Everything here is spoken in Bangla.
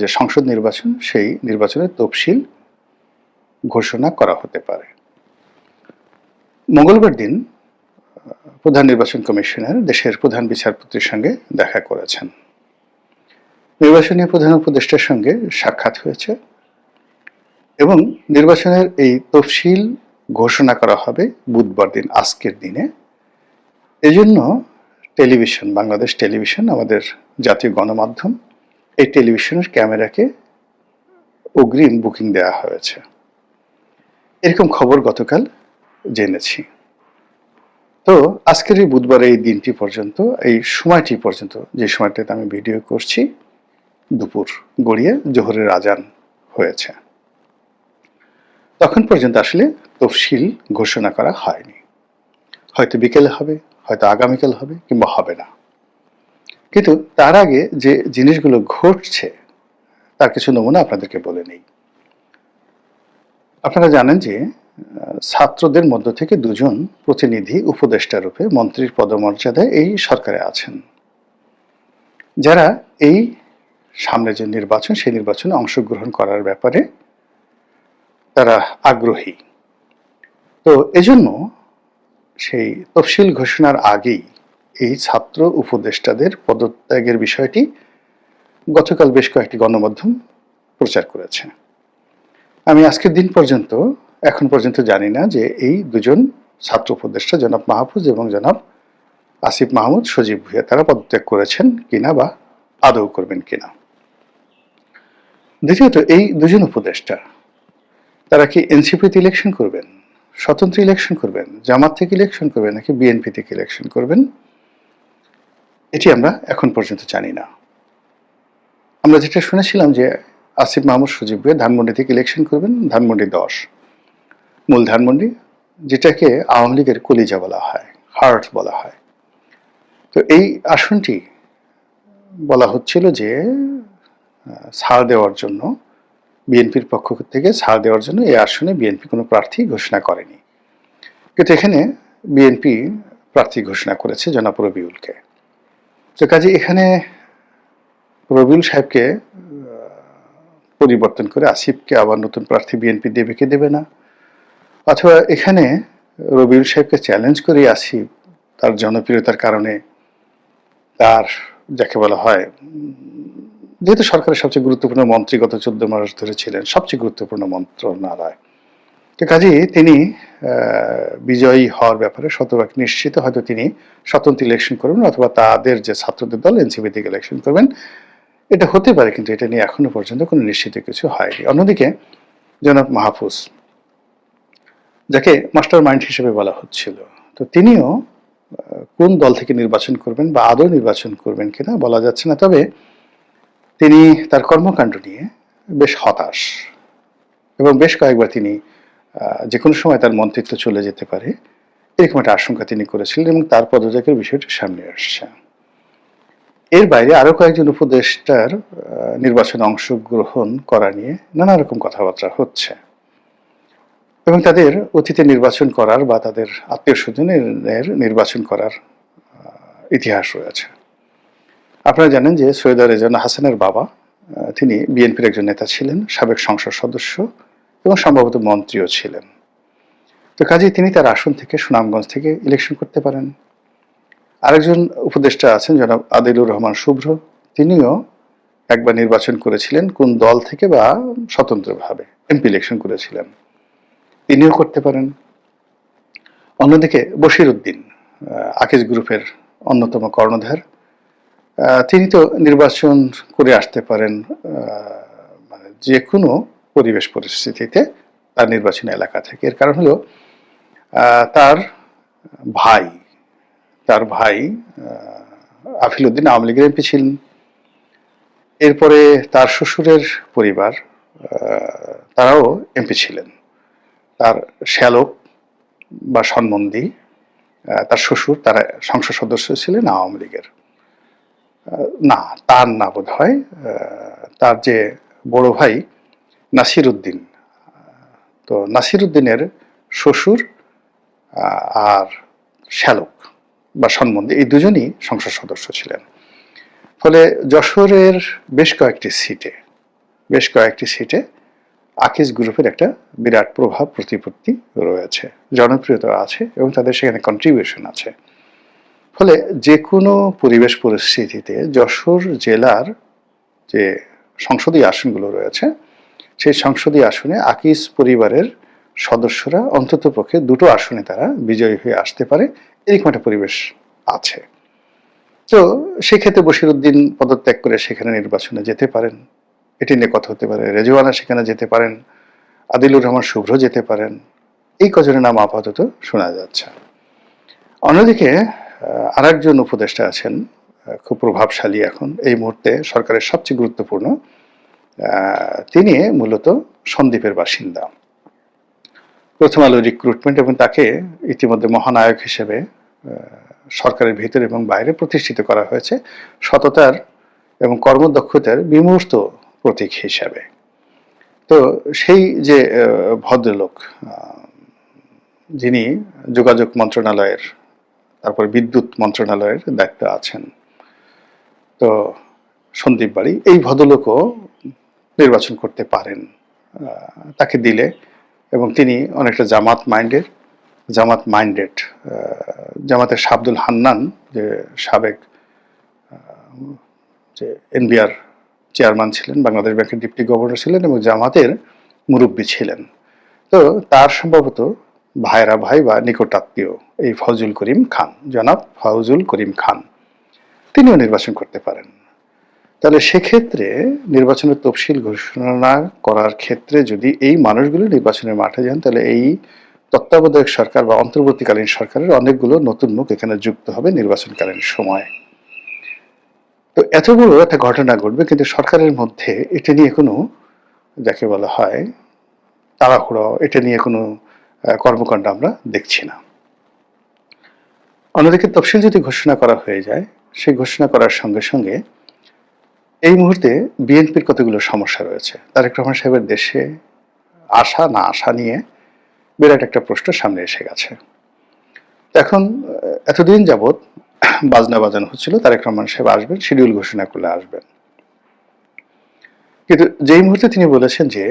যে সংসদ নির্বাচন, সেই নির্বাচনের তফসিল ঘোষণা করা হতে পারে। মঙ্গলবার দিন প্রধান নির্বাচন কমিশনার দেশের প্রধান বিচারপতির সঙ্গে দেখা করেছেন। নির্বাচনী প্রধান উপদেষ্টার সঙ্গে সাক্ষাৎ হয়েছে এবং নির্বাচনের এই তফসিল ঘোষণা করা হবে বুধবার দিন, আজকের দিনে। এজন্য টেলিভিশন, বাংলাদেশ টেলিভিশন, আমাদের জাতীয় গণমাধ্যম এই টেলিভিশনের ক্যামেরাকে অগ্রিম বুকিং দেওয়া হয়েছে। এরকম খবর গতকাল জেনেছি। তো আজকের এই বুধবার এই দিনটি পর্যন্ত, এই সময়টি পর্যন্ত, যে সময়টাতে আমি ভিডিও করছি, দুপুর গড়িয়ে জোহরের আজান হয়েছে। তখন পর্যন্ত আসলে তফসিল ঘোষণা করা হয়নি। হয়তো বিকেলে হবে, হয়তো আগামীকাল হবে, কিংবা হবে না। কিন্তু তার আগে যে জিনিসগুলো ঘটছে, তার কিছু নমুনা আপনাদেরকে বলে নেই। আপনারা জানেন যে ছাত্রদের মধ্য থেকে দুজন প্রতিনিধি উপদেষ্টা রূপে মন্ত্রীর পদমর্যাদায় এই সরকারে আছেন। যারা এই সামনে যে নির্বাচন, সেই নির্বাচনে অংশগ্রহণ করার ব্যাপারে তারা আগ্রহী। তো এজন্য সেই তফসিল ঘোষণার আগেই এই ছাত্র উপদেষ্টাদের পদত্যাগের বিষয়টি গতকাল বেশ কয়েকটি গণমাধ্যম প্রচার করেছে। আমি আজকের দিন পর্যন্ত, এখন পর্যন্ত জানি না যে এই দুজন ছাত্র উপদেষ্টা জনাব মাহফুজ এবং জনাব আসিফ মাহমুদ সজীব ভুইয়া তারা পদত্যাগ করেছেন কিনা বা আদৌ করবেন কিনা। দ্বিতীয়ত, এই দুজন উপদেষ্টা, তারা কি এনসিপিতে ইলেকশন করবেন? স্বতন্ত্র ইলেকশন করবেন? জামাত থেকে ইলেকশন করবেন নাকি বিএনপি থেকে ইলেকশন করবেন? এটি আমরা এখন পর্যন্ত জানি না। আমরা যেটা শুনেছিলাম যে আসিফ মাহমুদ সজীব ভুইয়া ধানমন্ডি থেকে ইলেকশন করবেন, ধানমন্ডি দশ। মূল ধানমন্ডি, যেটাকে আওয়ামী লীগের কলিজা বলা হয়, হার্ট বলা হয়। তো এই আসনটি বলা হচ্ছিল যে ছাড় দেওয়ার জন্য, বিএনপির পক্ষ থেকে ছাড় দেওয়ার জন্য এই আসনে বিএনপি কোনো প্রার্থী ঘোষণা করেনি। কিন্তু এখানে বিএনপি প্রার্থী ঘোষণা করেছে জনাব রবিউলকে। তো কাজে এখানে রবিউল সাহেবকে পরিবর্তন করে আসিফকে, আবার নতুন প্রার্থী বিএনপি দেবে, কি দেবে না? অথবা এখানে রবিউল সাহেবকে চ্যালেঞ্জ করে আসিফ, তার জনপ্রিয়তার কারণে তার, যাকে বলা হয়, যেহেতু সরকারের সবচেয়ে গুরুত্বপূর্ণ মন্ত্রী গত চোদ্দ মাস ধরে ছিলেন, সবচেয়ে গুরুত্বপূর্ণ মন্ত্রণালয়। তো কাজেই তিনি বিজয়ী হওয়ার ব্যাপারে শতভাগ নিশ্চিত। হয়তো তিনি স্বতন্ত্র ইলেকশন করবেন অথবা তাদের যে ছাত্রদের দল এনসিপি থেকে ইলেকশন করবেন। এটা হতে পারে, কিন্তু এটা নিয়ে এখনও পর্যন্ত কোনো নিশ্চিত কিছু হয়নি। অন্যদিকে, জনাব মাহফুজ, যাকে মাস্টার মাইন্ড হিসেবে বলা হচ্ছিল, তো তিনিও কোন দল থেকে নির্বাচন করবেন বা আদৌ নির্বাচন করবেন কিনা বলা যাচ্ছে না। তবে তিনি তার কর্মকাণ্ড নিয়ে বেশ হতাশ এবং বেশ কয়েকবার তিনি যে কোনো সময় তার মন্ত্রিত্ব চলে যেতে পারে, এরকম একটা আশঙ্কা তিনি করেছিলেন এবং তার পদত্যাগের বিষয়টি সামনে আসছে। এর বাইরে আরও কয়েকজন উপদেষ্টার নির্বাচনে অংশগ্রহণ করা নিয়ে নানা রকম কথাবার্তা হচ্ছে। এবং তাদের অতীতে নির্বাচন করার বা তাদের আত্মীয় স্বজনের নির্বাচন করার ইতিহাস রয়েছে। আপনারা জানেন যে সৈয়দ রেজান হাসানের বাবা তিনি বিএনপির একজন নেতা ছিলেন, সাবেক সংসদ সদস্য। এবং সম্ভবত মন্ত্রীও ছিলেন। তো কাজেই তিনি তার আসন থেকে সুনামগঞ্জ থেকে ইলেকশন করতে পারেন। আরেকজন উপদেষ্টা আছেন জনাব আদিলুর রহমান শুভ্র। তিনিও একবার নির্বাচন করেছিলেন, কোন দল থেকে বা স্বতন্ত্রভাবে এমপি ইলেকশন করেছিলেন। তিনিও করতে পারেন। অন্যদিকে বশির উদ্দিন আকিজ গ্রুপের অন্যতম কর্ণধার। তিনি তো নির্বাচন করে আসতে পারেন মানে যে কোনো পরিবেশ পরিস্থিতিতে তার নির্বাচনী এলাকা থেকে। এর কারণ হলো তার ভাই তার ভাই আহ, আফিল উদ্দিন আওয়ামী লীগের এমপি ছিলেন। এরপরে তার শ্বশুরের পরিবার তারাও এমপি ছিলেন। তার শ্যালক বা সন্মন্দি তার শ্বশুর তারা সংসদ সদস্য ছিলেন আওয়ামী লীগের। না তার না বোধ হয় তার যে বড় ভাই নাসির উদ্দিন তো নাসির উদ্দিনের শ্বশুর আর শ্যালক বা সম্বন্ধে এই দুজনই সংসদ সদস্য ছিলেন। ফলে যশোরের বেশ কয়েকটি সিটে, বেশ কয়েকটি সিটে আকিজ গ্রুপের একটা বিরাট প্রভাব, প্রতিপত্তি রয়েছে। জনপ্রিয়তা আছে এবং তাদের সেখানে কন্ট্রিবিউশন আছে। ফলে যে কোনো পরিবেশ পরিস্থিতিতে যশোর জেলার যে সংসদীয় আসনগুলো রয়েছে সেই সংসদীয় আসনে আকিস পরিবারের সদস্যরা অন্তত পক্ষে দুটো আসনে তারা বিজয়ী হয়ে আসতে পারে। এরকম একটা পরিবেশ আছে। তো সেক্ষেত্রে বশিরুদ্দিন পদত্যাগ করে সেখানে নির্বাচনে যেতে পারেন। এটি নিয়ে কথা হতে পারে। রেজওয়ানা সেখানে যেতে পারেন। আদিলুর রহমান শুভ্র যেতে পারেন। এই কজনের নাম আপাতত শোনা যাচ্ছে। অন্যদিকে আর একজন উপদেষ্টা আছেন খুব প্রভাবশালী এখন। এই মুহূর্তে সরকারের সবচেয়ে গুরুত্বপূর্ণ তিনি মূলত সন্দ্বীপের বাসিন্দা। প্রথম আলো রিক্রুটমেন্ট এবং তাকে ইতিমধ্যে মহানায়ক হিসেবে সরকারের ভিতরে এবং বাইরে প্রতিষ্ঠিত করা হয়েছে সততার এবং কর্মদক্ষতার বিমূর্ত প্রতীক হিসাবে। তো সেই যে ভদ্রলোক যিনি যোগাযোগ মন্ত্রণালয়ের, তারপর বিদ্যুৎ মন্ত্রণালয়ের দায়িত্ব আছেন, তো সন্দীপ বাড়ি, এই ভদ্রলোকও নির্বাচন করতে পারেন তাকে দিলে। এবং তিনি অনেকটা জামাত মাইন্ডের, জামাত মাইন্ডেড জামাতের শাব্দুল হান্নান, যে সাবেক যে এনবিআর চেয়ারম্যান ছিলেন, বাংলাদেশ ব্যাংকের ডিপটি গভর্নর ছিলেন এবং জামাতের মুরব্বী ছিলেন। তো তার সম্ভবত ভাইরা ভাই বা নিকটাত্মীয় এই ফজল করিম খান, জনাব ফজল করিম খান, তিনিও নির্বাচন করতে পারেন। তাহলে সেক্ষেত্রে নির্বাচনের তফসিল ঘোষণা করার ক্ষেত্রে যদি এই মানুষগুলো নির্বাচনের মাঠে যান, তাহলে এই তত্ত্বাবধায়ক সরকার বা অন্তর্বর্তীকালীন সরকারের অনেকগুলো নতুন মুখ এখানে যুক্ত হবে নির্বাচনকালীন সময়। তো এত বড় একটা ঘটনা ঘটবে, কিন্তু সরকারের মধ্যে এটা নিয়ে কোনো, যাকে বলা হয়, তাড়াহুড়ো, এটা নিয়ে কোনো কর্মকাণ্ড আমরা দেখছি না। অন্যদিকে তফসিল যদি ঘোষণা করা হয়ে যায়, সেই ঘোষণা করার সঙ্গে সঙ্গে এই মুহূর্তে বিএনপির কতগুলো সমস্যা রয়েছে? তারেক রহমান সাহেবের দেশে আসা, না আসা নিয়ে বিরাট একটা প্রশ্ন সামনে এসে গেছে। এখন এতদিন যাবৎ বাজনা বাজানো হচ্ছিল, তারেক রহমান সাহেব আসবেন, শিডিউল ঘোষণা করলে আসবেন। কিন্তু যেই মুহূর্তে তিনি বলেছেন যে